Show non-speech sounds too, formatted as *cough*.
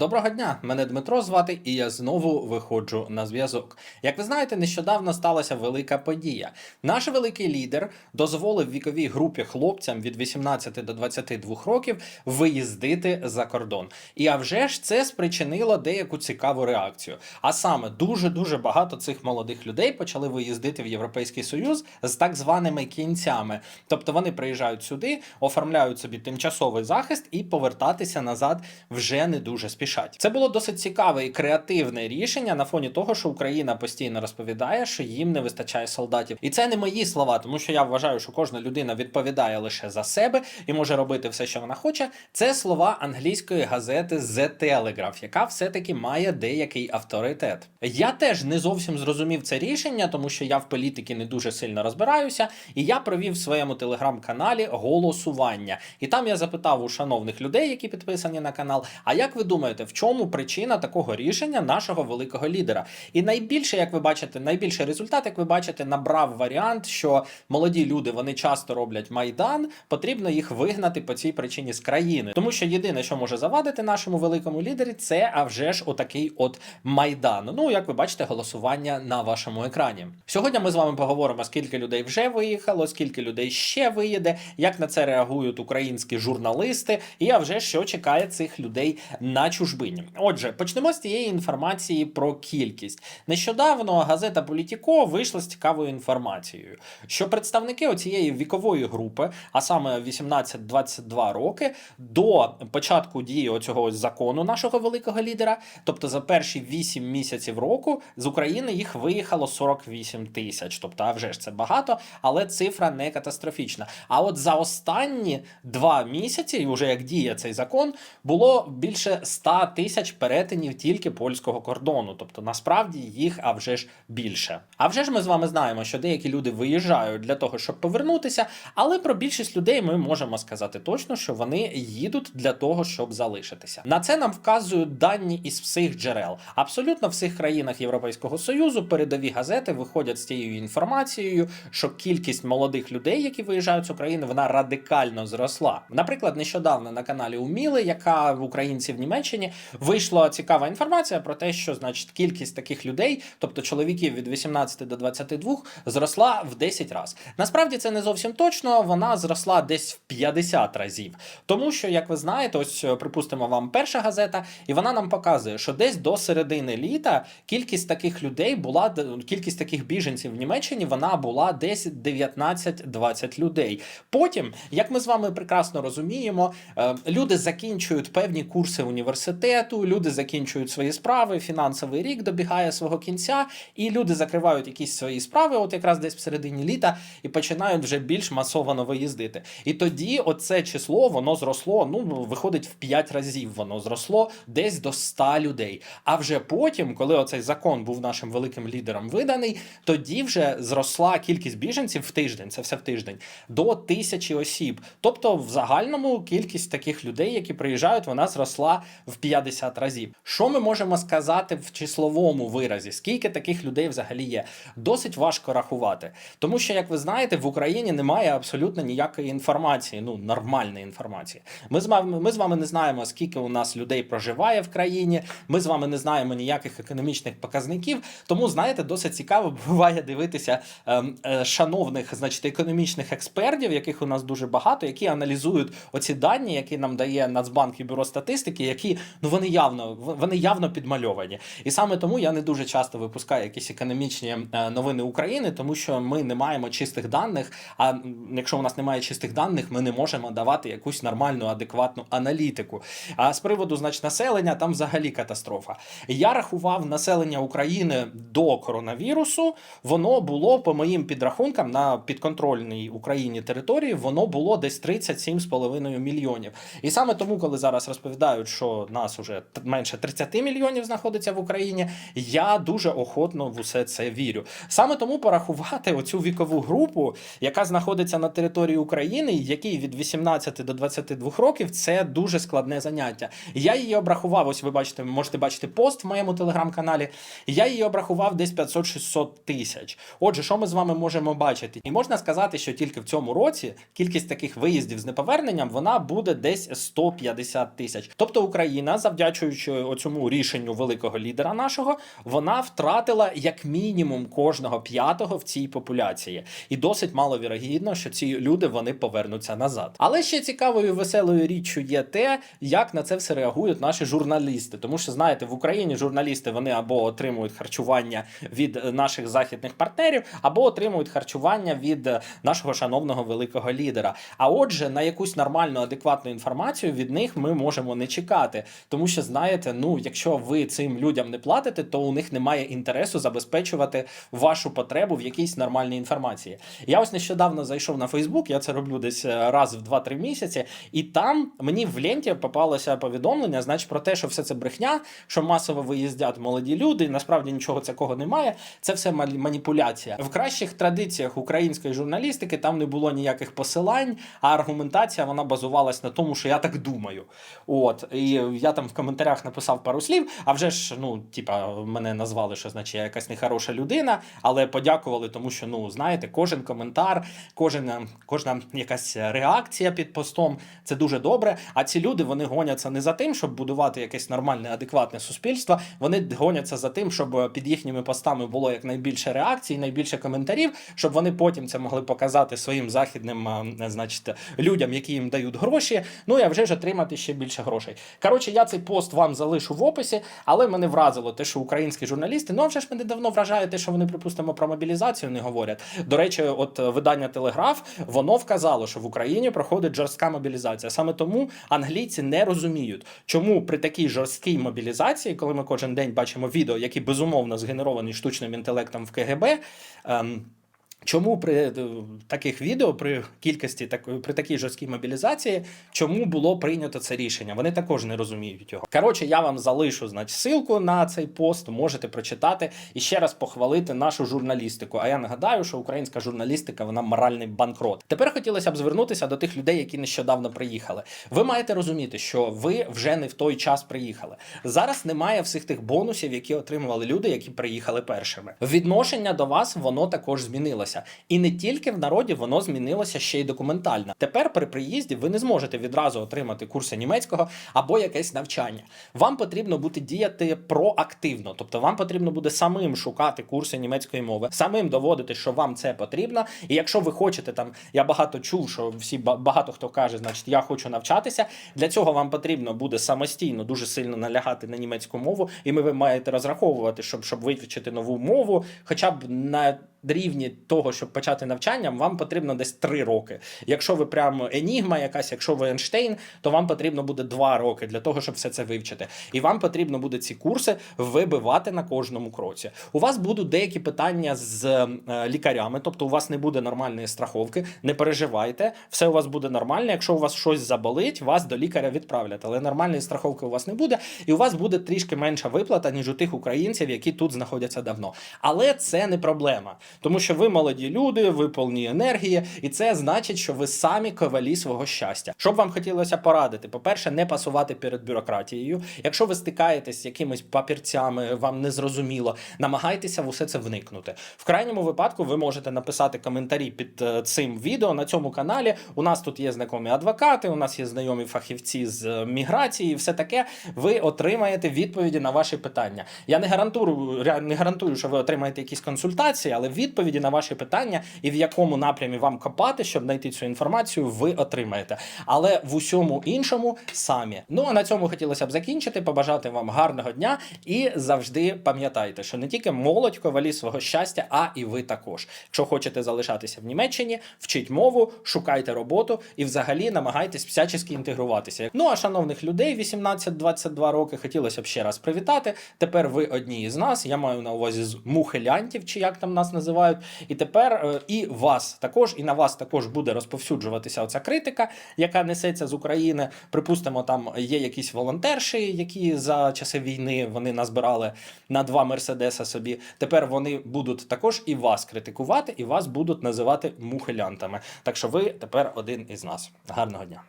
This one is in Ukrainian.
Доброго дня, мене Дмитро звати, і я знову виходжу на зв'язок. Як ви знаєте, нещодавно сталася велика подія. Наш великий лідер дозволив віковій групі хлопцям від 18 до 22 років виїздити за кордон. І а вже ж це спричинило деяку цікаву реакцію. А саме дуже дуже багато цих молодих людей почали виїздити в Європейський Союз з так званими кінцями. Тобто вони приїжджають сюди, оформляють собі тимчасовий захист і повертатися назад вже не дуже спішать. Це було досить цікаве і креативне рішення на фоні того, що Україна постійно розповідає, що їм не вистачає солдатів. І це не мої слова, тому що я вважаю, що кожна людина відповідає лише за себе і може робити все, що вона хоче. Це слова англійської газети The Telegraph, яка все-таки має деякий авторитет. Я теж не зовсім зрозумів це рішення, тому що я в політиці не дуже сильно розбираюся, і я провів в своєму телеграм-каналі голосування. І там я запитав у шановних людей, які підписані на канал, а як ви думаєте, в чому причина такого рішення нашого великого лідера? І найбільше, як ви бачите, найбільший результат, як ви бачите, набрав варіант, що молоді люди вони часто роблять майдан, потрібно їх вигнати по цій причині з країни. Тому що єдине, що може завадити нашому великому лідері, це а вже ж отакий от майдан. Ну, як ви бачите, голосування на вашому екрані. Сьогодні ми з вами поговоримо, скільки людей вже виїхало, скільки людей ще виїде, як на це реагують українські журналісти, і а вже що чекає цих людей на чужбині. Отже, почнемо з тієї інформації про кількість. Нещодавно газета Політіко вийшла з цікавою інформацією, що представники оцієї вікової групи, а саме 18-22 роки, до початку дії оцього закону нашого великого лідера, тобто за перші 8 місяців року з України їх виїхало 48 тисяч. Тобто, а вже ж це багато, але цифра не катастрофічна. А от за останні два місяці, і вже як діє цей закон, було більше 100 тисяч перетинів тільки польського кордону. Тобто, насправді їх а вже ж більше. А вже ж ми з вами знаємо, що деякі люди виїжджають для того, щоб повернутися, але про більшість людей ми можемо сказати точно, що вони їдуть для того, щоб залишитися. На це нам вказують дані із всіх джерел. Абсолютно всіх країнах Європейського Союзу передові газети виходять з тією інформацією, що кількість молодих людей, які виїжджають з України, вона радикально зросла. Наприклад, нещодавно на каналі Уміли, яка в українці в Німеччині, вийшла цікава інформація про те, що значить кількість таких людей, тобто чоловіків від 18 до 22, зросла в 10 разів. Насправді це не зовсім точно, вона зросла десь в 50 разів. Тому що, як ви знаєте, ось припустимо вам перша газета, і вона нам показує, що десь до середини літа кількість таких людей була кількість таких біженців в Німеччині вона була десь 19-20 людей. Потім, як ми з вами прекрасно розуміємо, е, люди закінчують певні курси університету, люди закінчують свої справи, фінансовий рік добігає свого кінця, і люди закривають якісь свої справи, от якраз десь в середині літа, і починають вже більш масовано виїздити. І тоді оце число воно зросло. Ну виходить в 5 разів. Воно зросло десь до 100 людей. А вже потім, коли оцей закон був нашим великим лідером виданий, тоді вже зросла кількість біженців в тиждень. Це все в тиждень до тисячі осіб. Тобто, в загальному кількість таких людей, які приїжджають, вона зросла в 50 разів. Що ми можемо сказати в числовому виразі? Скільки таких людей взагалі є? Досить важко рахувати, тому що, як ви знаєте, в Україні немає абсолютно ніякої інформації, ну нормальної інформації. Ми з вами, ми з вами не знаємо, скільки у нас людей проживає в країні. Ми з вами не знаємо ніяких економічних показників. Тому знаєте, досить цікаво *laughs* буває дивитися ем, е, шановних, значить, економічних експертів, яких у нас дуже багато, які аналізують оці дані, які нам дає Нацбанк і бюро статистики, які ну вони явно вони явно підмальовані. І саме тому я не дуже часто випускаю якісь економічні е, новини України, тому що ми не маємо чистих даних. А якщо у нас немає чистих даних, ми не можемо давати якусь нормальну, адекватну аналітику. А з приводу значить, населення, там взагалі катастрофа. Я рахував населення України до коронавірусу. Воно було по моїм підрахункам на підконтрольній Україні території. Воно було десь 37,5 мільйонів. І саме тому, коли зараз розповідають, що нас уже менше 30 мільйонів знаходиться в Україні, я дуже охотно в усе це вірю. Саме тому порахувати оцю вікову групу, яка знаходиться на території України, якій від 18 до 22 років, це дуже складне заняття. Я її обрахував. Ось ви бачите, можете бачити пост в моєму телеграм-каналі. Я її обрахував десь 500-600 тисяч. Отже, що ми з вами можемо бачити? І можна сказати, що тільки в цьому році кількість таких виїздів з неповерненням вона буде десь 150 тисяч. Тобто Україна Україна, завдячуючи оцьому рішенню великого лідера нашого, вона втратила як мінімум кожного п'ятого в цій популяції, і досить маловірогідно, що ці люди вони повернуться назад. Але ще цікавою веселою річчю є те, як на це все реагують наші журналісти. Тому що знаєте, в Україні журналісти вони або отримують харчування від наших західних партнерів, або отримують харчування від нашого шановного великого лідера. А отже, на якусь нормальну, адекватну інформацію від них ми можемо не чекати. Тому що знаєте, ну якщо ви цим людям не платите, то у них немає інтересу забезпечувати вашу потребу в якійсь нормальній інформації. Я ось нещодавно зайшов на Фейсбук, я це роблю десь е, раз в 2-3 місяці, і там мені в ленті попалося повідомлення, значить, про те, що все це брехня, що масово виїздять молоді люди, і насправді нічого такого немає. Це все маніпуляція. В кращих традиціях української журналістики там не було ніяких посилань, а аргументація вона базувалась на тому, що я так думаю. От і я там в коментарях написав пару слів. А вже ж, ну, типа, мене назвали, що значить я якась нехороша людина, але подякували, тому що ну знаєте, кожен коментар, кожен е, кожна якась реакція під постом це дуже добре. А ці люди вони гоняться не за тим, щоб будувати якесь нормальне, адекватне суспільство. Вони гоняться за тим, щоб під їхніми постами було якнайбільше реакцій, найбільше коментарів, щоб вони потім це могли показати своїм західним, е, значить, людям, які їм дають гроші. Ну і вже ж отримати ще більше грошей. Коротше, я цей пост вам залишу в описі, але мене вразило те, що українські журналісти, ну вже ж мене давно вражає те, що вони, припустимо, про мобілізацію не говорять. До речі, от е, видання Телеграф воно вказало, що в Україні проходить жорстка мобілізація. Саме тому англійці не розуміють, чому при такій жорсткій мобілізації, коли ми кожен день бачимо відео, які безумовно згенеровані штучним інтелектом в КГБ. Ем, Чому при е, таких відео, при кількості такої при такій жорсткій мобілізації, чому було прийнято це рішення? Вони також не розуміють його. Коротше, я вам залишу значить, ссылку на цей пост, можете прочитати і ще раз похвалити нашу журналістику. А я нагадаю, що українська журналістика вона моральний банкрот. Тепер хотілося б звернутися до тих людей, які нещодавно приїхали. Ви маєте розуміти, що ви вже не в той час приїхали. Зараз немає всіх тих бонусів, які отримували люди, які приїхали першими. Відношення до вас воно також змінилося. І не тільки в народі воно змінилося ще й документально. Тепер при приїзді ви не зможете відразу отримати курси німецького або якесь навчання. Вам потрібно буде діяти проактивно, тобто вам потрібно буде самим шукати курси німецької мови, самим доводити, що вам це потрібно. І якщо ви хочете там, я багато чув, що всі ба- багато хто каже, значить я хочу навчатися. Для цього вам потрібно буде самостійно дуже сильно налягати на німецьку мову, і ви маєте розраховувати, щоб щоб вивчити нову мову, хоча б на рівні того, щоб почати навчання, вам потрібно десь 3 роки. Якщо ви прямо енігма, якась, якщо ви Ейнштейн, то вам потрібно буде 2 роки для того, щоб все це вивчити. І вам потрібно буде ці курси вибивати на кожному кроці. У вас будуть деякі питання з е, лікарями, тобто у вас не буде нормальної страховки. Не переживайте, все у вас буде нормально. Якщо у вас щось заболить, вас до лікаря відправлять. Але нормальної страховки у вас не буде, і у вас буде трішки менша виплата, ніж у тих українців, які тут знаходяться давно. Але це не проблема, тому що ви молоді люди, ви повні енергії, і це значить, що ви самі ковалі свого щастя. Що б вам хотілося порадити? По-перше, не пасувати перед бюрократією. Якщо ви стикаєтесь з якимись папірцями, вам не зрозуміло, намагайтеся в усе це вникнути. В крайньому випадку ви можете написати коментарі під е, цим відео на цьому каналі. У нас тут є знайомі адвокати, у нас є знайомі фахівці з е, міграції, і все таке. Ви отримаєте відповіді на ваші питання. Я не гарантую, не гарантую, що ви отримаєте якісь консультації, але відповіді на ваші питання і в якому напрямі вам копати, щоб знайти цю інформацію, ви отримаєте. Але в усьому іншому самі. Ну а на цьому хотілося б закінчити. Побажати вам гарного дня і завжди пам'ятайте, що не тільки молодь ковалі свого щастя, а і ви також. Якщо хочете залишатися в Німеччині, вчіть мову, шукайте роботу і взагалі намагайтесь всячески інтегруватися. Ну а шановних людей 18-22 роки хотілося б ще раз привітати. Тепер ви одні із нас. Я маю на увазі з мухелянтів, чи як там нас називають. І тепер е, і вас також, і на вас також буде розповсюджуватися оця критика, яка несеться з України. Припустимо, там є якісь волонтерші, які за часи війни вони назбирали на два мерседеса собі. Тепер вони будуть також і вас критикувати, і вас будуть називати мухелянтами. Так що ви тепер один із нас. Гарного дня.